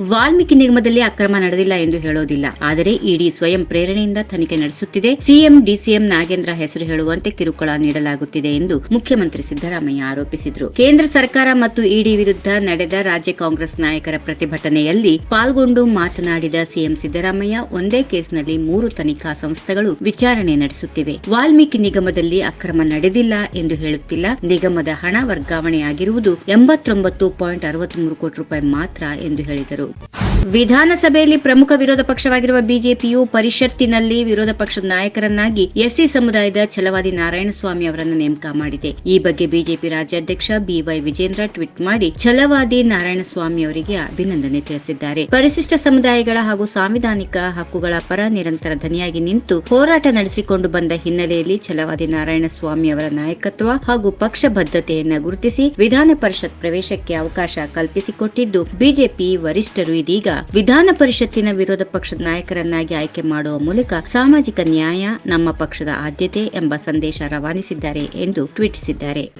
ವಾಲ್ಮೀಕಿ ನಿಗಮದಲ್ಲಿ ಅಕ್ರಮ ನಡೆದಿಲ್ಲ ಎಂದು ಹೇಳೋದಿಲ್ಲ. ಆದರೆ ಇಡಿ ಸ್ವಯಂ ಪ್ರೇರಣೆಯಿಂದ ತನಿಖೆ ನಡೆಸುತ್ತಿದೆ. ಸಿಎಂ, ಡಿಸಿಎಂ ನಾಗೇಂದ್ರ ಹೆಸರು ಹೇಳುವಂತೆ ಕಿರುಕುಳ ನೀಡಲಾಗುತ್ತಿದೆ ಎಂದು ಮುಖ್ಯಮಂತ್ರಿ ಸಿದ್ದರಾಮಯ್ಯ ಆರೋಪಿಸಿದರು. ಕೇಂದ್ರ ಸರ್ಕಾರ ಮತ್ತು ಇಡಿ ವಿರುದ್ಧ ನಡೆದ ರಾಜ್ಯ ಕಾಂಗ್ರೆಸ್ ನಾಯಕರ ಪ್ರತಿಭಟನೆಯಲ್ಲಿ ಪಾಲ್ಗೊಂಡು ಮಾತನಾಡಿದ ಸಿಎಂ ಸಿದ್ದರಾಮಯ್ಯ, ಒಂದೇ ಕೇಸ್ನಲ್ಲಿ ಮೂರು ತನಿಖಾ ಸಂಸ್ಥೆಗಳು ವಿಚಾರಣೆ ನಡೆಸುತ್ತಿವೆ. ವಾಲ್ಮೀಕಿ ನಿಗಮದಲ್ಲಿ ಅಕ್ರಮ ನಡೆದಿಲ್ಲ ಎಂದು ಹೇಳುತ್ತಿಲ್ಲ. ನಿಗಮದ ಹಣ ವರ್ಗಾವಣೆಯಾಗಿರುವುದು ಎಂಬತ್ತೊಂಬತ್ತು ಪಾಯಿಂಟ್ ಅರವತ್ಮೂರು ಕೋಟಿ ರೂಪಾಯಿ ಮಾತ್ರ ಎಂದು ಹೇಳಿದರು. YouTube. ವಿಧಾನಸಭೆಯಲ್ಲಿ ಪ್ರಮುಖ ವಿರೋಧ ಪಕ್ಷವಾಗಿರುವ ಬಿಜೆಪಿಯು ಪರಿಷತ್ತಿನಲ್ಲಿ ವಿರೋಧ ಪಕ್ಷದ ನಾಯಕರನ್ನಾಗಿ ಎಸ್ಸಿ ಸಮುದಾಯದ ಛಲವಾದಿ ನಾರಾಯಣಸ್ವಾಮಿ ಅವರನ್ನು ನೇಮಕ ಮಾಡಿದೆ. ಈ ಬಗ್ಗೆ ಬಿಜೆಪಿ ರಾಜ್ಯಾಧ್ಯಕ್ಷ ಬಿವೈ ವಿಜೇಂದ್ರ ಟ್ವೀಟ್ ಮಾಡಿ ಛಲವಾದಿ ನಾರಾಯಣಸ್ವಾಮಿ ಅವರಿಗೆ ಅಭಿನಂದನೆ ತಿಳಿಸಿದ್ದಾರೆ. ಪರಿಶಿಷ್ಟ ಸಮುದಾಯಗಳ ಹಾಗೂ ಸಾಂವಿಧಾನಿಕ ಹಕ್ಕುಗಳ ಪರ ನಿರಂತರ ಧನಿಯಾಗಿ ನಿಂತು ಹೋರಾಟ ನಡೆಸಿಕೊಂಡು ಬಂದ ಹಿನ್ನೆಲೆಯಲ್ಲಿ ಛಲವಾದಿ ನಾರಾಯಣಸ್ವಾಮಿ ಅವರ ನಾಯಕತ್ವ ಹಾಗೂ ಪಕ್ಷ ಬದ್ಧತೆಯನ್ನು ಗುರುತಿಸಿ ವಿಧಾನ ಪರಿಷತ್ ಪ್ರವೇಶಕ್ಕೆ ಅವಕಾಶ ಕಲ್ಪಿಸಿಕೊಟ್ಟಿದ್ದು ಬಿಜೆಪಿ ವರಿಷ್ಠರು ಇದೀಗ ವಿಧಾನ ಪರಿಷತ್ತಿನ ವಿರೋಧ ಪಕ್ಷದ ನಾಯಕರನ್ನಾಗಿ ಆಯ್ಕೆ ಮಾಡುವ ಮೂಲಕ ಸಾಮಾಜಿಕ ನ್ಯಾಯ ನಮ್ಮ ಪಕ್ಷದ ಆದ್ಯತೆ ಎಂಬ ಸಂದೇಶ ರವಾನಿಸಿದ್ದಾರೆ ಎಂದು ಟ್ವೀಟಿಸಿದ್ದಾರೆ.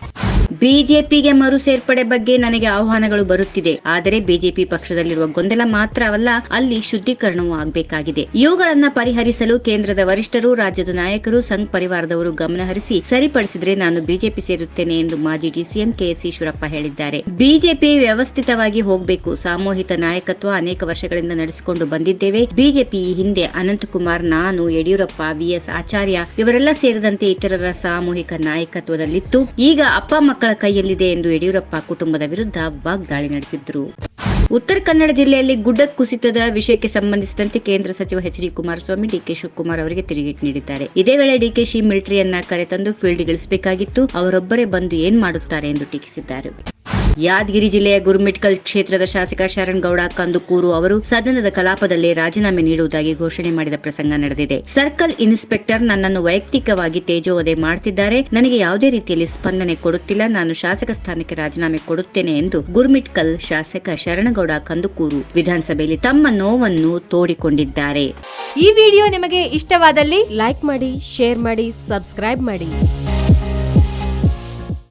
ಬಿಜೆಪಿಗೆ ಮರು ಸೇರ್ಪಡೆ ಬಗ್ಗೆ ನನಗೆ ಆಹ್ವಾನಗಳು ಬರುತ್ತಿದೆ. ಆದರೆ ಬಿಜೆಪಿ ಪಕ್ಷದಲ್ಲಿರುವ ಗೊಂದಲ ಮಾತ್ರವಲ್ಲ ಅಲ್ಲಿ ಶುದ್ಧೀಕರಣವೂ ಆಗಬೇಕಾಗಿದೆ. ಇವುಗಳನ್ನ ಪರಿಹರಿಸಲು ಕೇಂದ್ರದ ವರಿಷ್ಠರು, ರಾಜ್ಯದ ನಾಯಕರು, ಸಂಘ ಪರಿವಾರದವರು ಗಮನಹರಿಸಿ ಸರಿಪಡಿಸಿದ್ರೆ ನಾನು ಬಿಜೆಪಿ ಸೇರುತ್ತೇನೆ ಎಂದು ಮಾಜಿ ಡಿಸಿಎಂ ಕೆಎಸ್ ಈಶ್ವರಪ್ಪ ಹೇಳಿದ್ದಾರೆ. ಬಿಜೆಪಿ ವ್ಯವಸ್ಥಿತವಾಗಿ ಹೋಗಬೇಕು. ಸಾಮೂಹಿಕ ನಾಯಕತ್ವ ಅನೇಕ ವರ್ಷಗಳಿಂದ ನಡೆಸಿಕೊಂಡು ಬಂದಿದ್ದೇವೆ. ಬಿಜೆಪಿ ಈ ಹಿಂದೆ ಅನಂತಕುಮಾರ್, ನಾನು, ಯಡಿಯೂರಪ್ಪ, ವಿಎಸ್ ಆಚಾರ್ಯ ಇವರೆಲ್ಲ ಸೇರಿದಂತೆ ಇತರರ ಸಾಮೂಹಿಕ ನಾಯಕತ್ವದಲ್ಲಿತ್ತು. ಈಗ ಅಪ್ಪ ಮಕ್ಕಳ ಕೈಯಲ್ಲಿದೆ ಎಂದು ಯಡಿಯೂರಪ್ಪ ಕುಟುಂಬದ ವಿರುದ್ಧ ವಾಗ್ದಾಳಿ ನಡೆಸಿದ್ರು. ಉತ್ತರ ಕನ್ನಡ ಜಿಲ್ಲೆಯಲ್ಲಿ ಗುಡ್ಡ ಕುಸಿತದ ವಿಷಯಕ್ಕೆ ಸಂಬಂಧಿಸಿದಂತೆ ಕೇಂದ್ರ ಸಚಿವ H D Kumaraswamy DK Shivakumar ಅವರಿಗೆ ತಿರುಗೇಟು ನೀಡಿದ್ದಾರೆ. ಇದೇ ವೇಳೆ ಡಿಕೆಶಿ ಮಿಲಿಟರಿಯನ್ನ ಕರೆತಂದು ಫೀಲ್ಡ್ ಗಳಿಸಬೇಕಾಗಿತ್ತು ಅವರೊಬ್ಬರೇ ಬಂದು ಏನ್ ಮಾಡುತ್ತಾರೆ ಎಂದು ಟೀಕಿಸಿದ್ದಾರೆ. ಯಾದಗಿರಿ ಜಿಲ್ಲೆಯ ಗುರುಮಿಟ್ಕಲ್ ಕ್ಷೇತ್ರದ ಶಾಸಕ ಶರಣ್ ಗೌಡ ಕಂದುಕೂರು ಅವರು ಸದನದ ಕಲಾಪದಲ್ಲಿ ರಾಜೀನಾಮೆ ನೀಡುವುದಾಗಿ ಘೋಷಣೆ ಮಾಡಿದ ಪ್ರಸಂಗ ನಡೆದಿದೆ. ಸರ್ಕಲ್ ಇನ್ಸ್ಪೆಕ್ಟರ್ ನನ್ನನ್ನು ವೈಯಕ್ತಿಕವಾಗಿ ತೇಜೋವಧೆ ಮಾಡುತ್ತಿದ್ದಾರೆ ನನಗೆ ಯಾವುದೇ ರೀತಿಯಲ್ಲಿ ಸ್ಪಂದನೆ ಕೊಡುತ್ತಿಲ್ಲ. ನಾನು ಶಾಸಕ ಸ್ಥಾನಕ್ಕೆ ರಾಜೀನಾಮೆ ಕೊಡುತ್ತೇನೆ ಎಂದು ಗುರುಮಿಟ್ಕಲ್ ಶಾಸಕ ಶರಣಗೌಡ ಕಂದುಕೂರು ವಿಧಾನಸಭೆಯಲ್ಲಿ ತಮ್ಮ ನೋವನ್ನು ತೋಡಿಕೊಂಡಿದ್ದಾರೆ. ಈ ವಿಡಿಯೋ ನಿಮಗೆ ಇಷ್ಟವಾದಲ್ಲಿ ಲೈಕ್ ಮಾಡಿ, ಶೇರ್ ಮಾಡಿ, ಸಬ್ಸ್ಕ್ರೈಬ್ ಮಾಡಿ.